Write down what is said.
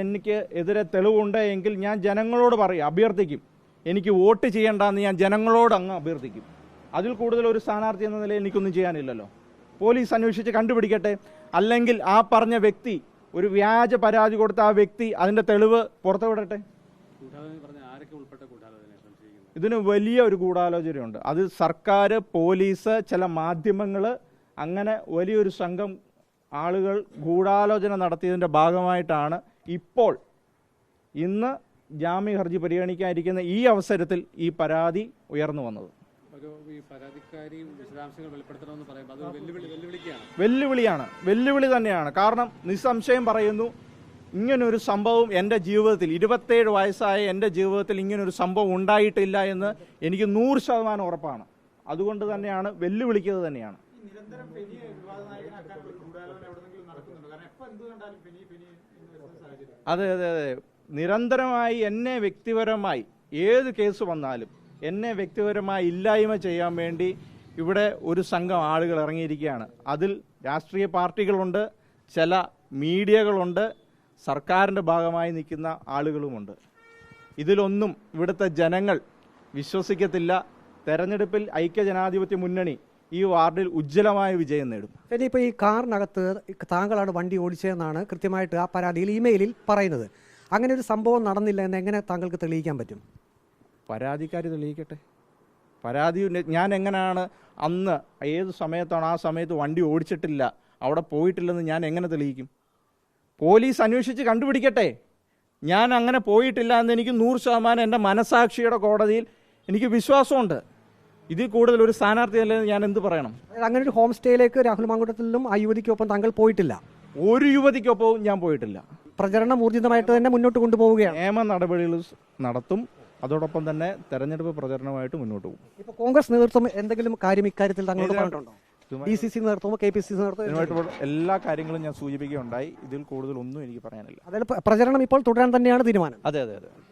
എനിക്ക് എതിരെ തെളിവുണ്ട് എങ്കിൽ ഞാൻ ജനങ്ങളോട് പറയും അഭ്യർത്ഥിക്കും. എനിക്ക് വോട്ട് ചെയ്യേണ്ടെന്ന് ഞാൻ ജനങ്ങളോട് അങ്ങ് അഭ്യർത്ഥിക്കും. അതിൽ കൂടുതൽ ഒരു സ്ഥാനാർത്ഥി എന്ന നിലയിൽ എനിക്കൊന്നും ചെയ്യാനില്ലല്ലോ. പോലീസ് അന്വേഷിച്ച് കണ്ടുപിടിക്കട്ടെ. അല്ലെങ്കിൽ ആ പറഞ്ഞ വ്യക്തി ഒരു വ്യാജ പരാതി കൊടുത്ത ആ വ്യക്തി അതിന്റെ തെളിവ് പുറത്തുവിടട്ടെ? ഇതിന് വലിയ ഒരു ഗൂഢാലോചനയുണ്ട്. അത് സർക്കാർ പോലീസ് ചില മാധ്യമങ്ങൾ അങ്ങനെ വലിയൊരു സംഘം ആളുകൾ ഗൂഢാലോചന നടത്തിയതിന്റെ ഭാഗമായിട്ടാണ് ഇപ്പോൾ ഇന്ന് ജാമ്യ ഹർജി പരിഗണിക്കാനിരിക്കുന്ന ഈ അവസരത്തിൽ ഈ പരാതി ഉയർന്നു വന്നത്. വെല്ലുവിളിയാണ്. വെല്ലുവിളി തന്നെയാണ്. കാരണം നിസ്സംശയം പറയുന്നു ഇങ്ങനൊരു സംഭവം എന്റെ ജീവിതത്തിൽ ഇരുപത്തേഴ് വയസ്സായ എന്റെ ജീവിതത്തിൽ ഇങ്ങനൊരു സംഭവം ഉണ്ടായിട്ടില്ല എന്ന് എനിക്ക് നൂറ് ശതമാനം ഉറപ്പാണ്. അതുകൊണ്ട് തന്നെയാണ് വെല്ലുവിളിക്കുന്നത് തന്നെയാണ്. നിരന്തരം കാരണം കണ്ടാലും ഫെനി അതെ അതെ അതെ. നിരന്തരമായി എന്നെ വ്യക്തിപരമായി ഏത് കേസ് വന്നാലും എന്നെ വ്യക്തിപരമായി ഇല്ലായ്മ ചെയ്യാൻ വേണ്ടി ഇവിടെ ഒരു സംഘം ആളുകൾ ഇറങ്ങിയിരിക്കുകയാണ്. അതിൽ രാഷ്ട്രീയ പാർട്ടികളുണ്ട് ചില മീഡിയകളുണ്ട് സർക്കാരിന്റെ ഭാഗമായി നിൽക്കുന്ന ആളുകളുമുണ്ട്. ഇതിലൊന്നും ഇവിടുത്തെ ജനങ്ങൾ വിശ്വസിക്കത്തില്ല. തെരഞ്ഞെടുപ്പിൽ ഐക്യജനാധിപത്യ മുന്നണി ഈ വാർഡിൽ ഉജ്ജ്വലമായ വിജയം നേടും. പിന്നെ ഇപ്പോൾ ഈ കാറിനകത്ത് താങ്കളാണ് വണ്ടി ഓടിച്ചതെന്നാണ് കൃത്യമായിട്ട് ആ പരാതിയിൽ ഇമെയിലിൽ പറയുന്നത്. അങ്ങനെ ഒരു സംഭവം നടന്നില്ല എന്ന് എങ്ങനെ താങ്കൾക്ക് തെളിയിക്കാൻ പറ്റും? പരാതിക്കാർ തെളിയിക്കട്ടെ. പരാതി ഞാൻ എങ്ങനെയാണ് അന്ന് ഏത് സമയത്താണ് ആ സമയത്ത് വണ്ടി ഓടിച്ചിട്ടില്ല അവിടെ പോയിട്ടില്ലെന്ന് ഞാൻ എങ്ങനെ തെളിയിക്കും? പോലീസ് അന്വേഷിച്ച് കണ്ടുപിടിക്കട്ടെ. ഞാൻ അങ്ങനെ പോയിട്ടില്ല എന്ന് എനിക്ക് നൂറ് ശതമാനം എന്റെ മനസാക്ഷിയുടെ കോടതിയിൽ എനിക്ക് വിശ്വാസമുണ്ട്. ഇതിൽ കൂടുതൽ ഒരു സ്ഥാനാർത്ഥി അല്ലെങ്കിൽ ഞാൻ എന്ത് പറയണം? അങ്ങനെ ഒരു ഹോം സ്റ്റേയിലേക്ക് രാഹുൽ മാങ്കുട്ടത്തിലും ആ യുവതിക്കൊപ്പം താങ്കൾ പോയിട്ടില്ല. ഒരു യുവതിക്കൊപ്പവും ഞാൻ പോയിട്ടില്ല. പ്രചരണം ഊർജിതമായിട്ട് തന്നെ മുന്നോട്ട് കൊണ്ടുപോവുകയാണ്. നിയമ നടപടികൾ നടത്തും. അതോടൊപ്പം തന്നെ തെരഞ്ഞെടുപ്പ് പ്രചരണമായിട്ട് മുന്നോട്ട് പോകും. ഇപ്പൊ കോൺഗ്രസ് നേതൃത്വം എന്തെങ്കിലും കാര്യം ഇക്കാര്യത്തിൽ താങ്കളോട് ഇതിനകത്ത് പറഞ്ഞിട്ടുണ്ടോ? ഡി സി സി നേതൃത്വമോ കെ പി സി സി നേതൃത്വമോ എല്ലാ കാര്യങ്ങളും ഞാൻ സൂചിപ്പിക്കുകയുണ്ടായി. ഇതിൽ കൂടുതൽ ഒന്നും എനിക്ക് പറയാനില്ല. അതായത് പ്ര- പ്രചരണം ഇപ്പോൾ തുടരാൻ തന്നെയാണ് തീരുമാനം. അതെ അതെ അതെ.